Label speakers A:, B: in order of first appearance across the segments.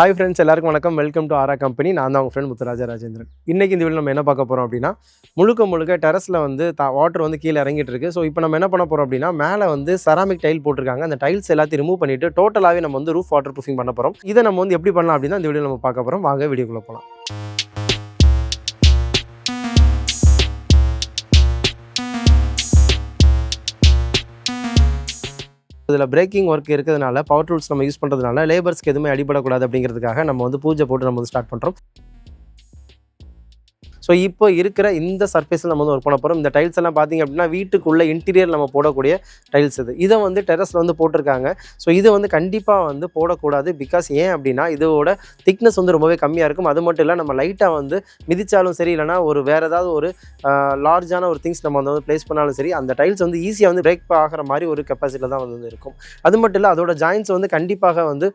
A: Hi friends எல்லாருக்கும் வணக்கம். Welcome to ஆரா கம்பெனி நான் தான் உங்கள் ஃப்ரெண்ட் முத்துராஜா ராஜேந்திரன். இன்றைக்கி இந்த வீடியோ நம்ம என்ன பார்க்க போகிறோம் அப்படின்னா முழுக்க முழுக்க டெரஸில் வந்து த வாட்டர் வந்து கீழே இறங்கிட்டு இருக்கு. ஸோ இப்போ நம்ம என்ன பண்ண போகிறோம் அப்படின்னா மேலே வந்து செராமிக் டைல் போட்டிருக்காங்க. அந்த டைல்ஸ் எல்லாத்தையும் ரிமூவ் பண்ணிவிட்டு டோட்டலாகவே நம்ம வந்து ரூஃப் வாட்டர் ப்ரூஃபிங் பண்ண போகிறோம் இதை நம்ம வந்து எப்படி பண்ணலாம் அப்படின்னா இந்த வீடியோ நம்ம பார்க்க போகிறோம் வாங்க வீடியோக்குள்ளே போகலாம் இதில் பிரேக்கிங் ஒர்க் இருக்கிறதுனால பவர் டூல்ஸ் நம்ம யூஸ் பண்ணுறதுனால லேபர்ஸ்க்கு எதுவுமே அடிபடக்கூடாது அப்படிங்கிறதுக்காக நம்ம வந்து பூஜை போட்டு நம்ம வந்து ஸ்டார்ட் பண்ணுறோம் ஸோ இப்போ இருக்கிற இந்த சர்ஃபேஸில் நம்ம வந்து ஒர்க் பண்ண போகிறோம் இந்த டைல்ஸ் எல்லாம் பார்த்தீங்க அப்படின்னா வீட்டுக்குள்ளே இன்டீரியர் நம்ம போடக்கூடிய டைல்ஸ் இது. இதை வந்து டெரஸில் வந்து போட்டிருக்காங்க. ஸோ இது வந்து கண்டிப்பாக வந்து போடக்கூடாது. பிகாஸ் ஏன் அப்படின்னா இதோட திக்னஸ் வந்து ரொம்பவே கம்மியாக இருக்கும். அது மட்டும் இல்லை நம்ம லைட்டாக வந்து மிதித்தாலும் சரி இல்லைனா ஒரு வேறு ஏதாவது ஒரு லார்ஜான ஒரு திங்ஸ் நம்ம வந்து ப்ளேஸ் பண்ணாலும் சரி அந்த டைல்ஸ் வந்து ஈஸியாக வந்து பிரேக் ஆகிற மாதிரி ஒரு கெப்பாசிட்டியில் தான் வந்து இருக்கும். அது மட்டும் இல்லை அதோட ஜாயின்ஸ் வந்து கண்டிப்பாக வந்து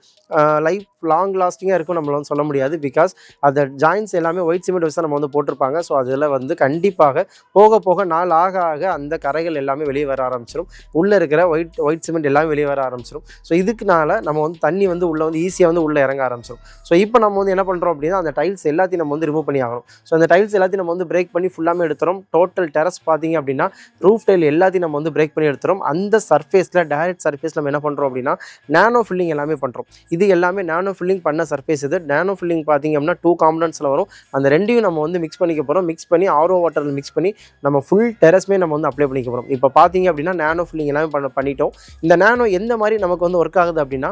A: லைஃப் லாங் லாஸ்டிங்காக இருக்கும். நம்மளால வந்து சொல்ல முடியாது. பிகாஸ் அந்த ஜாயின்ஸ் எல்லாமே ஒயிட் சிமெண்ட் வச்சு நம்ம வந்து போட்டிருப்பாங்க ஸோ அதில் வந்து கண்டிப்பாக போக போக நாள் ஆக ஆக அந்த கரைகள் எல்லாமே வெளியே வர ஆரம்பிச்சிடும் உள்ளே இருக்கிற ஒயிட் ஒயிட் சிமெண்ட் எல்லாமே வெளியே வர ஆரம்பிச்சிடும் ஸோ இதுக்குனால நம்ம வந்து தண்ணி வந்து உள்ளே வந்து ஈஸியாக வந்து உள்ளே இறங்க ஆரம்பிச்சிடும் ஸோ இப்போ நம்ம வந்து என்ன பண்ணுறோம் அப்படின்னா அந்த டைல்ஸ் எல்லாத்தையும் நம்ம வந்து ரிமூவ் பண்ணி ஆகணும். ஸோ அந்த டைல்ஸ் எல்லாத்தையும் நம்ம வந்து பிரேக் பண்ணி ஃபுல்லாமே எடுத்துகிறோம் டோட்டல் டெரஸ் பார்த்தீங்க அப்படின்னா ரூஃப் டைல் எல்லாத்தையும் நம்ம வந்து பிரேக் பண்ணி எடுத்துறோம். அந்த சர்ஃபேஸில் டேரக்ட் சர்ஃபேஸ் நம்ம என்ன பண்ணுறோம் அப்படின்னா நானோ ஃபில்லிங் எல்லாமே பண்ணுறோம் இது எல்லாமே நானோ ஃபில்லிங் பண்ண சர்ஃபேஸ் இது. நேனோ ஃபில்லிங் பார்த்தீங்க அப்படின்னா டூ காம்பனன்ட்ஸில் வரும். அந்த ரெண்டையும் நம்ம வந்து மிக்ஸ் பண்ணிக்க போகிறோம் மிக்ஸ் பண்ணி ஆர்ஓ வாட்டரில் மிக்ஸ் பண்ணி நம்ம ஃபுல் டெரஸ்மே நம்ம வந்து அப்ளை பண்ணிக்க போகிறோம் இப்போ பார்த்தீங்க அப்படின்னா நேனோ ஃபில்லிங் எல்லாமே பண்ண பண்ணிட்டோம். இந்த நேனோ எந்த மாதிரி நமக்கு வந்து ஒர்க் ஆகுது அப்படின்னா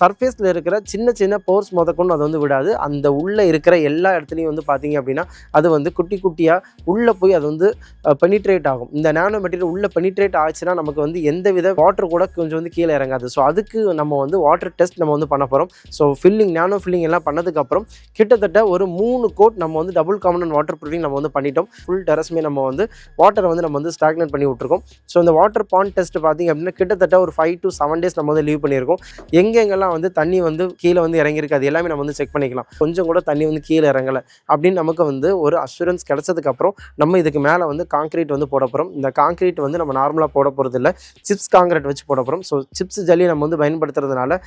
A: சர்ஃபேஸில் இருக்கிற சின்ன சின்ன போர்ஸ் முதற்கொண்டு அது வந்து விடாது. அந்த உள்ளே இருக்கிற எல்லா இடத்துலையும் வந்து பார்த்தீங்க அப்படின்னா அது வந்து குட்டி குட்டியாக உள்ளே போய் அது வந்து பெனிட்ரேட் ஆகும். இந்த நானோ மெட்டீரியல் உள்ளே பெனிட்ரேட் ஆச்சுன்னா நமக்கு வந்து எந்த வித வாட்டர் கூட கொஞ்சம் வந்து கீழே இறங்காது. ஸோ அதுக்கு நம்ம வந்து வாட்டர் டெஸ்ட் நம்ம வந்து பண்ண போகிறோம் ஸோ ஃபில்லிங் நானோ ஃபில்லிங் எல்லாம் பண்ணதுக்கப்புறம் கிட்டத்தட்ட ஒரு மூணு கோட் நம்ம வந்து டபுள் காமன் வாட்டர் ப்ரூஃபிங் நம்ம வந்து பண்ணிட்டோம். ஃபுல் டெரஸ்மே நம்ம வந்து வாட்டரை வந்து நம்ம வந்து ஸ்டாக்னேட் பண்ணி விட்ருக்கோம் ஸோ இந்த வாட்டர் பாண்ட் டெஸ்ட் பார்த்தீங்க அப்படின்னா கிட்டத்தட்ட ஒரு ஃபைவ் டு செவன் டேஸ் நம்ம வந்து லீவ் பண்ணியிருக்கோம். எங்கெங்கெல்லாம் வந்து தண்ணி வந்து கீழே வந்து இறங்கியிருக்கு அது எல்லாமே நம்ம வந்து செக் பண்ணிக்கலாம். கொஞ்சம் கூட தண்ணி வந்து கீழே இறங்கலை அப்படின்னு நமக்கு வந்து ஒரு அஷூரன்ஸ் கிடைச்சதுக்கப்புறம் நம்ம இதுக்கு மேலே வந்து காங்கிரீட் வந்து போட போகிறோம் இந்த காங்கிரீட் வந்து நம்ம நார்மலாக போட போகிறது இல்லை. சிப்ஸ் காங்கிரீட் வச்சு போட போகிறோம் ஸோ சிப்ஸ் ஜல்லி நம்ம வந்து பயன்படுத்துறதுனால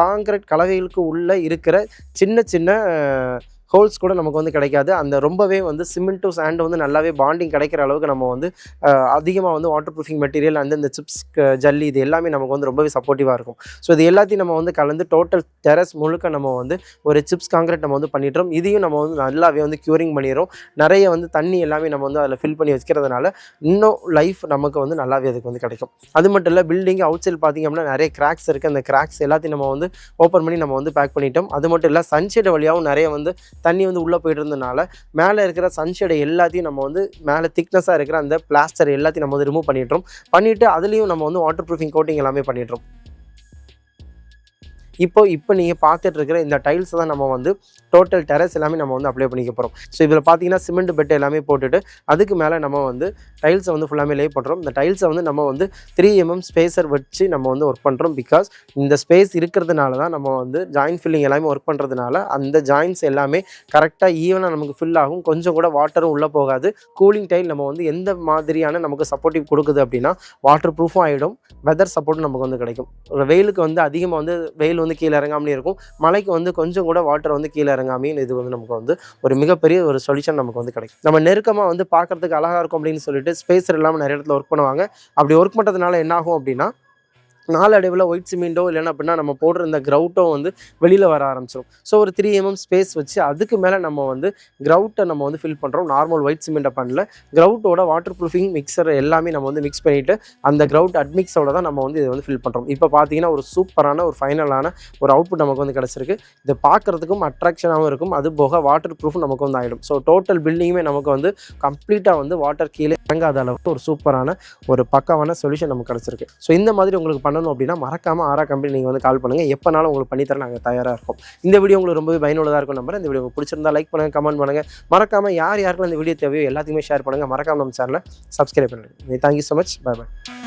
A: காங்கிரீட் கலவைகளுக்கு உள்ளே இருக்கிற சின்ன சின்ன ஹோல்ஸ் கூட நமக்கு வந்து கிடைக்காது. அந்த ரொம்பவே வந்து சிமெண்ட் டு சாண்ட் வந்து நல்லாவே பாண்டிங் கிடைக்கிற அளவுக்கு நம்ம வந்து அதிகமாக வந்து வாட்டர் ப்ரூஃபிங் மெட்டீரியல் அந்த இந்த சிப்ஸ் ஜல்லி இது எல்லாமே நமக்கு வந்து ரொம்பவே சப்போர்ட்டிவாக இருக்கும். ஸோ இது எல்லாத்தையும் நம்ம வந்து கலந்து டோட்டல் டெரஸ் முழுக்க நம்ம வந்து ஒரு சிப்ஸ் காங்கிரீட் நம்ம வந்து பண்ணிடுறோம் இதையும் நம்ம வந்து நல்லாவே வந்து க்யூரிங் பண்ணிடுறோம். நிறைய வந்து தண்ணி எல்லாமே நம்ம வந்து அதில் ஃபில் பண்ணி வச்சுக்கிறதுனால இன்னும் லைஃப் நமக்கு வந்து நல்லாவே அதுக்கு வந்து கிடைக்கும். அது மட்டும் இல்லை பில்டிங் அவுட் சைட் பார்த்திங்க அப்படின்னா நிறைய கிராக்ஸ் இருக்குது அந்த கிராக்ஸ் எல்லாத்தையும் நம்ம வந்து ஓப்பன் பண்ணி நம்ம வந்து பேக் பண்ணிட்டோம். அது மட்டும் இல்லை சன்ஷேட் வழியாகவும் நிறைய வந்து தண்ணி வந்து உள்ளே போயிட்டு இருந்தனால மேலே இருக்கிற சன்ஷேடை எல்லாத்தையும் நம்ம வந்து மேலே திக்னஸாக இருக்கிற அந்த பிளாஸ்டர் எல்லாத்தையும் நம்ம வந்து ரிமூவ் பண்ணிட்டோம். பண்ணிவிட்டு அதுலேயும் நம்ம வந்து வாட்டர் ப்ரூஃபிங் கோட்டிங் எல்லாமே பண்ணிட்டோம். இப்போ இப்போ நீங்கள் பார்த்துட்டு இருக்கிற இந்த டைல்ஸ் தான் நம்ம வந்து டோட்டல் டெரஸ் எல்லாமே நம்ம வந்து அப்ளை பண்ணிக்க போகிறோம் ஸோ இதில் பார்த்தீங்கன்னா சிமெண்ட் பெட் எல்லாமே போட்டுட்டு அதுக்கு மேலே நம்ம வந்து டைல்ஸை வந்து ஃபுல்லாமே லே பண்ணுறோம் இந்த டைல்ஸை வந்து நம்ம வந்து த்ரீ எம்எம் ஸ்பேஸர் வச்சு நம்ம வந்து ஒர்க் பண்ணுறோம் பிகாஸ் இந்த ஸ்பேஸ் இருக்கிறதுனால தான் நம்ம வந்து ஜாயின் ஃபில்லிங் எல்லாமே ஒர்க் பண்ணுறதுனால அந்த ஜாயின்ஸ் எல்லாமே கரெக்டாக ஈவனாக நமக்கு ஃபில் ஆகும். கொஞ்சம் கூட வாட்டரும் உள்ளே போகாது. கூலிங் டைல் நம்ம வந்து எந்த மாதிரியான நமக்கு சப்போர்ட்டிவ் கொடுக்குது அப்படின்னா வாட்டர் ப்ரூஃபும் ஆகிடும் வெதர் சப்போர்ட்டும் நமக்கு வந்து கிடைக்கும். வெயிலுக்கு வந்து அதிகமாக வந்து வெயில் வந்து கீழே இறங்காமலே இருக்கும். மலைக்கு வந்து கொஞ்சம் கூட வாட்டர் வந்து கீழே இறங்காமையும் இது வந்து நமக்கு வந்து ஒரு மிகப்பெரிய ஒரு சொல்யூஷன் நமக்கு வந்து கிடைக்கும். நம்ம நெருக்கமாக வந்து பார்க்கறதுக்கு அழகாக இருக்கும் அப்படின்னு சொல்லிட்டு ஸ்பேஸ் இல்லாமல் நிறைய இடத்துல ஒர்க் பண்ணுவாங்க. அப்படி ஒர்க் பண்ணுறதுனால என்ன ஆகும் அப்படின்னா நாளடைவில் ஒயிட் சிமெண்ட்டோ இல்லைன்னா அப்படின்னா நம்ம போடுற இந்த க்ரௌட்டோ வந்து வெளியில் வர ஆரம்பிச்சிடும் ஸோ ஒரு த்ரீ எம்எம் ஸ்பேஸ் வச்சு அதுக்கு மேலே நம்ம வந்து க்ரௌட்டை நம்ம வந்து ஃபில் பண்ணுறோம் நார்மல் ஒயிட் சிமெண்ட்டை பண்ணல. க்ரௌட்டோட வாட்டர் ப்ரூஃபிங் மிக்சர் எல்லாமே நம்ம வந்து மிக்ஸ் பண்ணிவிட்டு அந்த க்ரௌட் அட்மிக்ஸோட தான் நம்ம வந்து இதை வந்து ஃபில் பண்ணுறோம் இப்போ பார்த்தீங்கன்னா ஒரு சூப்பரான ஒரு ஃபைனலான ஒரு அவுட்புட் நமக்கு வந்து கிடச்சிருக்கு. இது பார்க்குறதுக்கும் அட்ராக்ஷனாகவும் இருக்கும். அது போக வாட்டர் ப்ரூஃப் நமக்கு வந்து ஆகிடும் ஸோ டோட்டல் பில்டிங்குமே நமக்கு வந்து கம்ப்ளீட்டாக வந்து வாட்டர் கீழே இறங்காத அளவுக்கு ஒரு சூப்பரான ஒரு பக்காவான சொல்யூஷன் நமக்கு கிடச்சிருக்கு. ஸோ இந்த மாதிரி உங்களுக்கு பண்ணணும் அப்படின்னா மறக்காமல் ஆரா கம்பெனி நீங்கள் வந்து கால் பண்ணுங்கள் எப்போனாலும் உங்களுக்கு பண்ணித்தர நாங்கள் தயாராக இருக்கோம் இந்த வீடியோ உங்களுக்கு ரொம்பவே பயனுள்ளதாக இருக்கும் நம்பர் இந்த வீடியோ உங்களுக்கு பிடிச்சிருந்தா லைக் பண்ணுங்கள் கமெண்ட் பண்ணுங்கள் மறக்காமல் யார் யாருக்கும் இந்த வீடியோ தேவையோ எல்லாத்தையுமே ஷேர் பண்ணுங்கள் மறக்காம நம்ம சேனலை சப்ஸ்கிரைப் பண்ணுங்கள் thank you so much bye bye